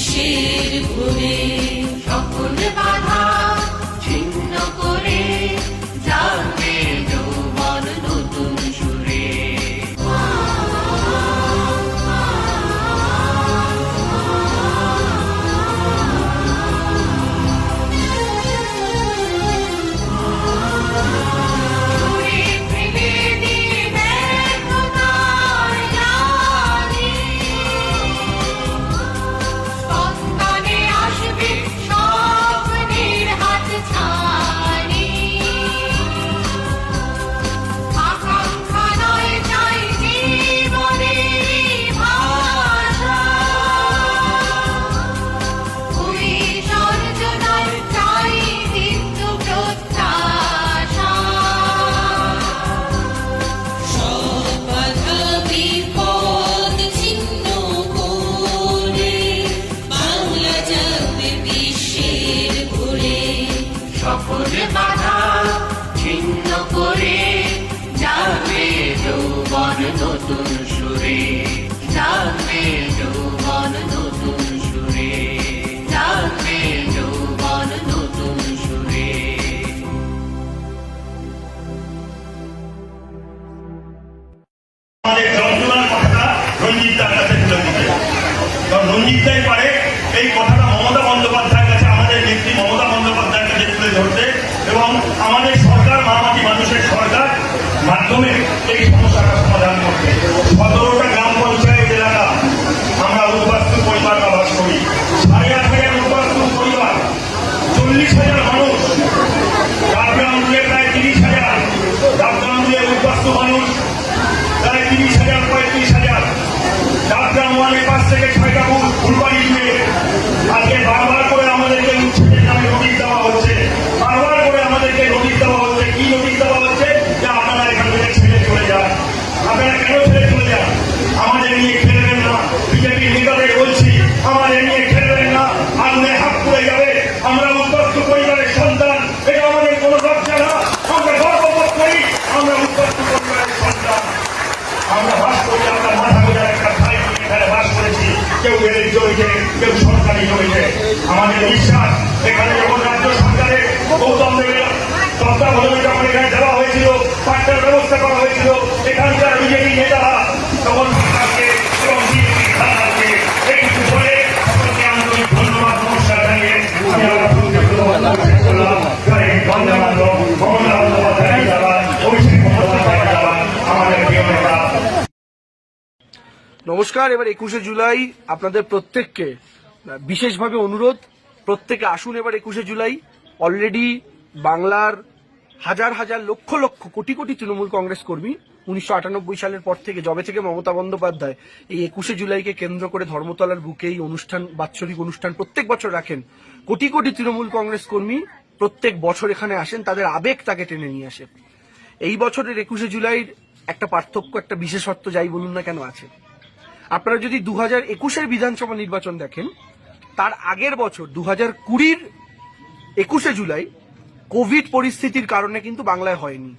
বিশ্বের ভুবনে নমস্কার, এবার একুশে জুলাই আপনাদের প্রত্যেককে বিশেষভাবে অনুরোধ, প্রত্যেকে আসুন এবার একুশে জুলাই। অলরেডি বাংলার হাজার হাজার লক্ষ লক্ষ, কোটি কোটি তৃণমূল কংগ্রেস কর্মী উনিশশো সালের পর থেকে জবে থেকে মমতা বন্দ্যোপাধ্যায় এই একুশে জুলাইকে কেন্দ্র করে ধর্মতলার বুকে এই অনুষ্ঠান, বাৎসরিক অনুষ্ঠান প্রত্যেক বছর রাখেন। কোটি কোটি তৃণমূল কংগ্রেস কর্মী প্রত্যেক বছর এখানে আসেন, তাদের আবেগ তাকে টেনে নিয়ে আসে। এই বছরের একুশে জুলাইয়ের একটা পার্থক্য, একটা বিশেষত্ব যাই বলুন না কেন আছে। আপনারা যদি দু হাজার একুশের বিধানসভা নির্বাচন দেখেন, তার আগের বছর দু হাজার কুড়ির একুশে জুলাই, কোভিড পরিস্থিতির কারণে কিন্তু বাংলায় হয়নি।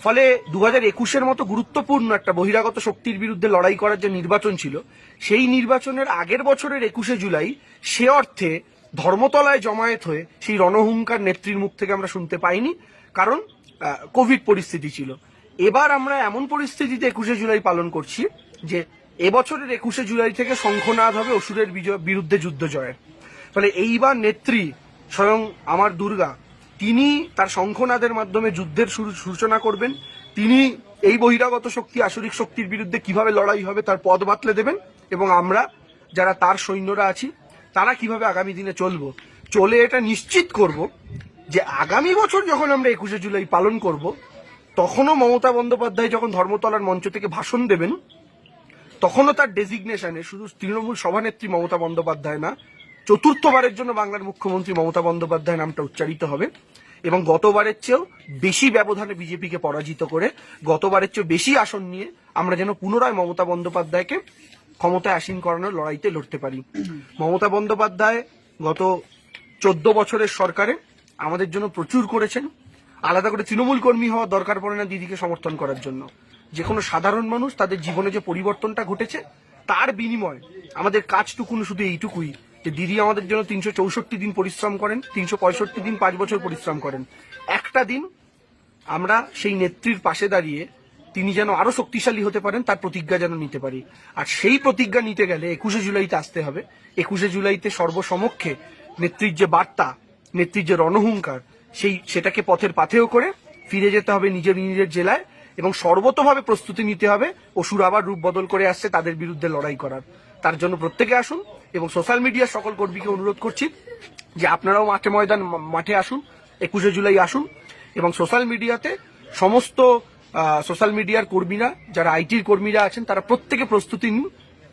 ফলে দু হাজার একুশের মতো গুরুত্বপূর্ণ একটা বহিরাগত শক্তির বিরুদ্ধে লড়াই করার যে নির্বাচন ছিল, সেই নির্বাচনের আগের বছরের একুশে জুলাই, সে অর্থে ধর্মতলায় জমায়েত হয়ে সেই রণহুঙ্কার নেত্রীর মুখ থেকে আমরা শুনতে পাইনি, কারণ কোভিড পরিস্থিতি ছিল। এবার আমরা এমন পরিস্থিতিতে একুশে জুলাই পালন করছি যে এবছরের একুশে জুলাই থেকে শঙ্খনাদ হবে অসুরের বিরুদ্ধে যুদ্ধ জয়ের। ফলে এইবার নেত্রী স্বয়ং আমার দুর্গা, তিনি তার শঙ্খনাদের মাধ্যমে যুদ্ধের সূচনা করবেন। তিনি এই বহিরাগত শক্তি, আসরিক শক্তির বিরুদ্ধে কীভাবে লড়াই হবে তার পদ বাতলে দেবেন এবং আমরা যারা তার সৈন্যরা আছি, তারা কীভাবে আগামী দিনে চলব? চলে এটা নিশ্চিত করব যে আগামী বছর যখন আমরা একুশে জুলাই পালন করব, তখনও মমতা বন্দ্যোপাধ্যায় যখন ধর্মতলার মঞ্চ থেকে ভাষণ দেবেন তখনও তার ডেজিগনেশনে শুধু তৃণমূল সভানেত্রী মমতা বন্দ্যোপাধ্যায় না, চতুর্থবারের জন্য বাংলার মুখ্যমন্ত্রী মমতা বন্দ্যোপাধ্যায় নামটা উচ্চারিত হবে। এবং গতবারের চেয়েও বেশি ব্যবধানে বিজেপিকে পরাজিত করে, গতবারের চেয়েও বেশি আসন নিয়ে আমরা যেন পুনরায় মমতা বন্দ্যোপাধ্যায়কে ক্ষমতায় আসীন করানোর লড়াইতে লড়তে পারি। মমতা বন্দ্যোপাধ্যায় গত চোদ্দ বছরের সরকারে আমাদের জন্য প্রচুর করেছেন। আলাদা করে তৃণমূল কর্মী হওয়া দরকার পড়ে না দিদিকে সমর্থন করার জন্য। যে কোনো সাধারণ মানুষ তাদের জীবনে যে পরিবর্তনটা ঘটেছে, তার বিনিময় আমাদের কাজটুকুন শুধু এইটুকুই, যে দিদি আমাদের জন্য তিনশো চৌষট্টি দিন পরিশ্রম করেন, তিনশো পঁয়ষট্টি দিন পাঁচ বছর পরিশ্রম করেন। একটা দিন আমরা সেই নেত্রীর পাশে দাঁড়িয়ে তিনি যেন আরও শক্তিশালী হতে পারেন, তার প্রতিজ্ঞা যেন নিতে পারি। আর সেই প্রতিজ্ঞা নিতে গেলে একুশে জুলাইতে আসতে হবে। একুশে জুলাইতে সর্বসমক্ষে নেত্রীর যে বার্তা, নেত্রীর যে রণহুঙ্কার, সেই সেটাকে পথের পাথেও করে ফিরে যেতে হবে নিজের নিজের জেলায়। এবং সর্বতভাবে প্রস্তুতি নিতে হবে। অসুর আবার রূপ বদল করে আসছে তাদের বিরুদ্ধে লড়াই করার। তার জন্য প্রত্যেকে আসুন এবং সোশ্যাল মিডিয়ার সকল কর্মীকে অনুরোধ করছি যে আপনারাও মাঠে ময়দান মাঠে আসুন, একুশে জুলাই আসুন এবং সোশ্যাল মিডিয়াতে সমস্ত সোশ্যাল মিডিয়ার কর্মীরা, যারা আইটির কর্মীরা আছেন, তারা প্রত্যেকে প্রস্তুতি নিন।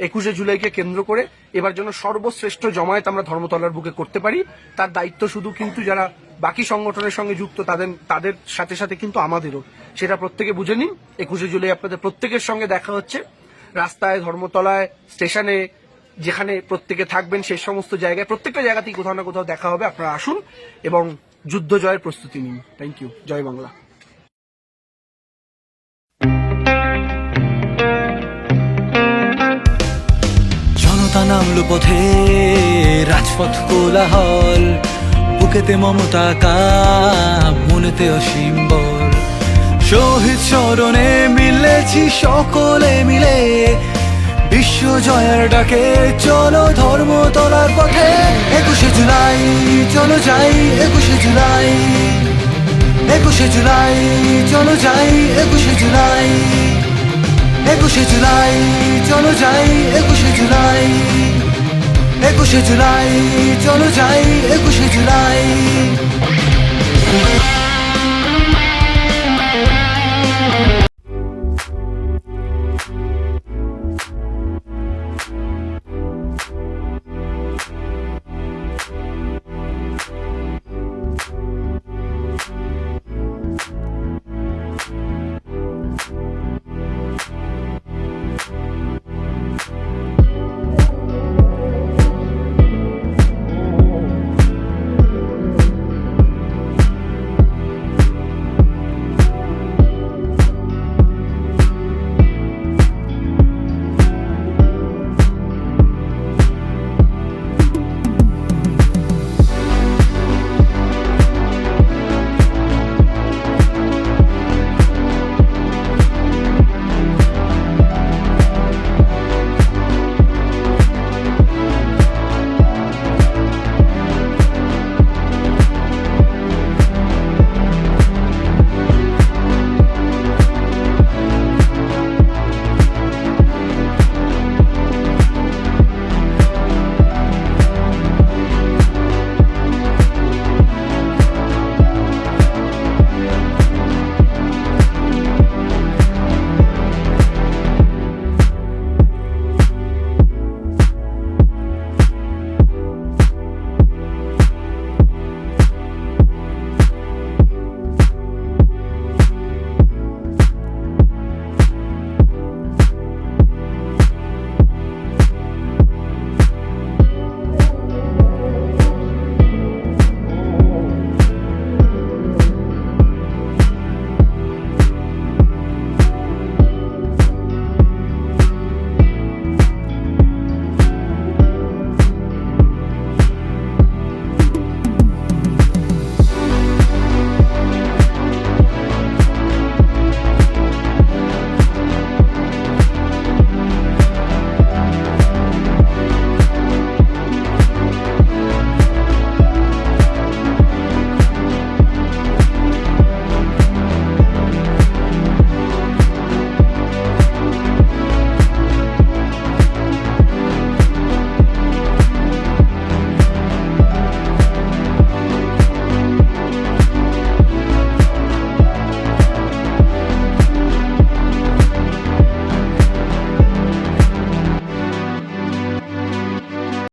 একুশে জুলাইকে কেন্দ্র করে এবার যেন সর্বশ্রেষ্ঠ জমায়েত আমরা ধর্মতলার বুকে করতে পারি। তার দায়িত্ব শুধু কিন্তু যারা বাকি সংগঠনের সঙ্গে যুক্ত, তাদের তাদের সাথে সাথে কিন্তু আমাদেরও। সেটা প্রত্যেকে বুঝে নিন। একুশে জুলাই আপনাদের প্রত্যেকের সঙ্গে দেখা হচ্ছে। রাস্তায়, ধর্মতলায়, স্টেশনে, যেখানে প্রত্যেকে থাকবেন, সেই সমস্ত জায়গায়, প্রত্যেকটা জায়গাতেই কোথাও না কোথাও দেখা হবে। আপনারা আসুন এবং যুদ্ধ জয়ের প্রস্তুতি নিন। থ্যাংক ইউ জয় বাংলা। নামলো পথে রাজপথ কোলাহল, বুকেতে মমতা কা মনেতে অসীম বল। শহীদ স্মরণে মিলেছি সকলে মিলে, বিশ্ব জয়ের ডাকে চলো ধর্ম তলার পথে। একুশে জুলাই, চলো যাই, একুশে জুলাই। একুশে জুলাই, চলো যাই, একুশে জুলাই। একুশে জুলাই চলো যাই একুশে জুলাই। একুশে জুলাই চলো যাই একুশে জুলাই।